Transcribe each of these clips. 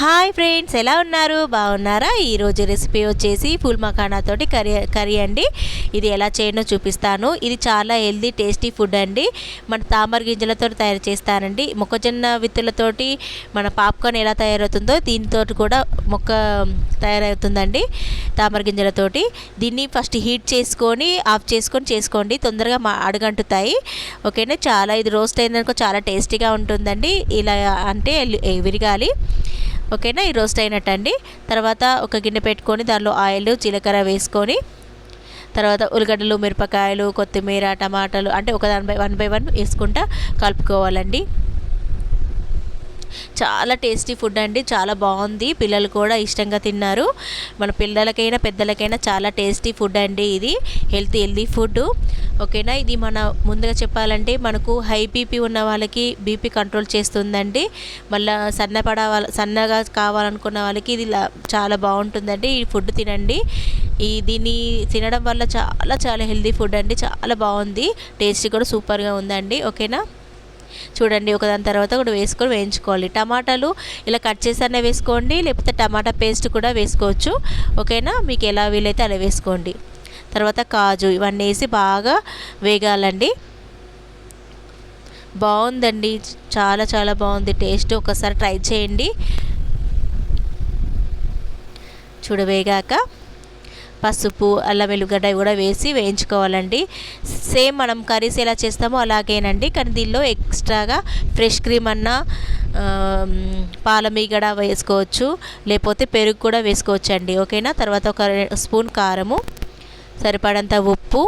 Hi friends ఎలా ఉన్నారు? బాగున్నారా? ఈరోజు రెసిపీ వచ్చేసి ఫుల్ మఖానాతోటి కర్రీ కర్రీ అండి. ఇది ఎలా చేయనో చూపిస్తాను. ఇది చాలా హెల్దీ టేస్టీ ఫుడ్ అండి. మన తామర గింజలతో తయారు చేస్తానండి. మొక్కజొన్న విత్తులతోటి మన పాప్కార్న్ ఎలా తయారవుతుందో దీనితో కూడా మొక్క తయారవుతుందండి తామర గింజలతోటి. దీన్ని ఫస్ట్ హీట్ చేసుకొని ఆఫ్ చేసుకొని చేసుకోండి. తొందరగా మా అడుగంటుతాయి. ఓకేనా? చాలా ఇది రోస్ట్ అయిందనుకో చాలా టేస్టీగా ఉంటుందండి. ఇలా అంటే విరగాలి. ఓకేనా? ఈ రోస్ట్ అయినట్టు అండి తర్వాత ఒక గిన్నె పెట్టుకొని దానిలో ఆయిల్ జీలకర్ర వేసుకొని తర్వాత ఉల్లిగడ్డలు మిరపకాయలు కొత్తిమీర టమాటాలు అంటే ఒక దాని బై వన్ బై వన్ వేసుకుంటా కలుపుకోవాలండి. చాలా టేస్టీ ఫుడ్ అండి. చాలా బాగుంది. పిల్లలు కూడా ఇష్టంగా తిన్నారు. మన పిల్లలకైనా పెద్దలకైనా చాలా టేస్టీ ఫుడ్ అండి ఇది. హెల్తీ హెల్తీ ఫుడ్ ఓకేనా? ఇది మన ముందుగా చెప్పాలంటే మనకు హై బీపీ ఉన్న వాళ్ళకి బీపీ కంట్రోల్ చేస్తుందండి. మళ్ళీ సన్నపడ సన్నగా కావాలనుకున్న వాళ్ళకి ఇది చాలా బాగుంటుందండి. ఈ ఫుడ్ తినండి. ఈ దీన్ని తినడం వల్ల చాలా చాలా హెల్తీ ఫుడ్ అండి. చాలా బాగుంది. టేస్ట్ కూడా సూపర్గా ఉందండి. ఓకేనా? చూడండి ఒకదాని తర్వాత కూడా వేసుకొని వేయించుకోవాలి. టమాటాలు ఇలా కట్ చేసనే వేసుకోండి. లేకపోతే టమాటా పేస్ట్ కూడా వేసుకోవచ్చు. ఓకేనా? మీకు ఎలా వీలైతే అలా వేసుకోండి. తర్వాత కాజు ఇవన్నీ వేసి బాగా వేగాలండి. బాగుందండి. చాలా చాలా బాగుంది. టేస్ట్ ఒకసారి ట్రై చేయండి. చూడవేగాక పసుపు అల్లం వెల్లుగడ్డ కూడా వేసి వేయించుకోవాలండి. సేమ్ మనం కర్రీస్ ఎలా చేస్తామో అలాగేనండి. కానీ దీనిలో ఎక్స్ట్రాగా ఫ్రెష్ క్రీమ్ అన్నా పాలమీగడ వేసుకోవచ్చు. లేకపోతే పెరుగు కూడా వేసుకోవచ్చు అండి ఓకేనా? తర్వాత ఒక స్పూన్ కారము. సరిపడంత ఉప్పు.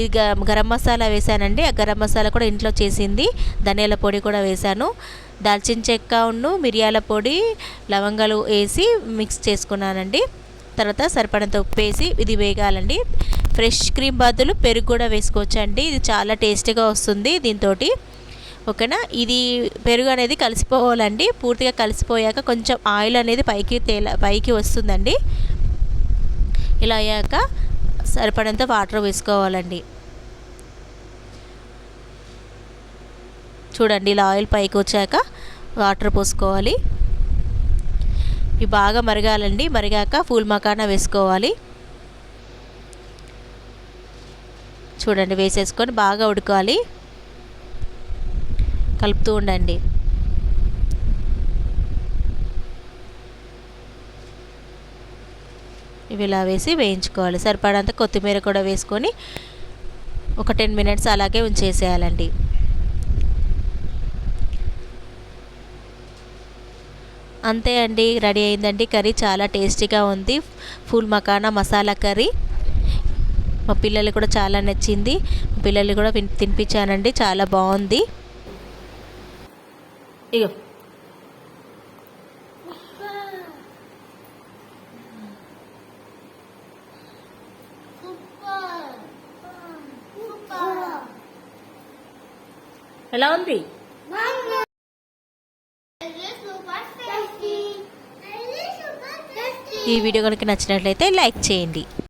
ఇది గరం మసాలా వేసానండి. ఆ గరం మసాలా కూడా ఇంట్లో చేసింది. ధనియాల పొడి కూడా వేసాను. దాల్చిన చెక్క ఉన్ను మిరియాల పొడి లవంగాలు వేసి మిక్స్ చేసుకున్నానండి. తర్వాత సరిపడంత ఉప్పు వేసి ఇది వేగాలండి. ఫ్రెష్ క్రీమ్ బదులు పెరుగు కూడా వేసుకోవచ్చండి. ఇది చాలా టేస్టీగా వస్తుంది దీంతో ఓకేనా? ఇది పెరుగు అనేది కలిసిపోవాలండి. పూర్తిగా కలిసిపోయాక కొంచెం ఆయిల్ అనేది పైకి తేల పైకి వస్తుందండి. ఇలా అయ్యాక సరిపడంత వాటర్ వేసుకోవాలండి. చూడండి ఇలా ఆయిల్ పైకి వచ్చాక వాటర్ పోసుకోవాలి. ఇవి బాగా మరగాలండి. మరిగాక ఫూల్ మకానా వేసుకోవాలి. చూడండి వేసేసుకొని బాగా ఉడకాలి. కలుపుతూ ఉండండి. ఇవి ఇలా వేసి వేయించుకోవాలి. సరిపడంత కొత్తిమీర కూడా వేసుకొని ఒక టెన్ మినిట్స్ అలాగే ఉంచేసేయాలండి. అంతే అండి రెడీ అయిందండి కర్రీ. చాలా టేస్టీగా ఉంది. Full makhana masala curry. మా పిల్లలు కూడా చాలా నచ్చింది. మా పిల్లలు కూడా తినిపించానండి. చాలా బాగుంది. ఇగో. ఎలా ఉంది? ఈ వీడియో కనుక నచ్చినట్లయితే లైక్ చేయండి.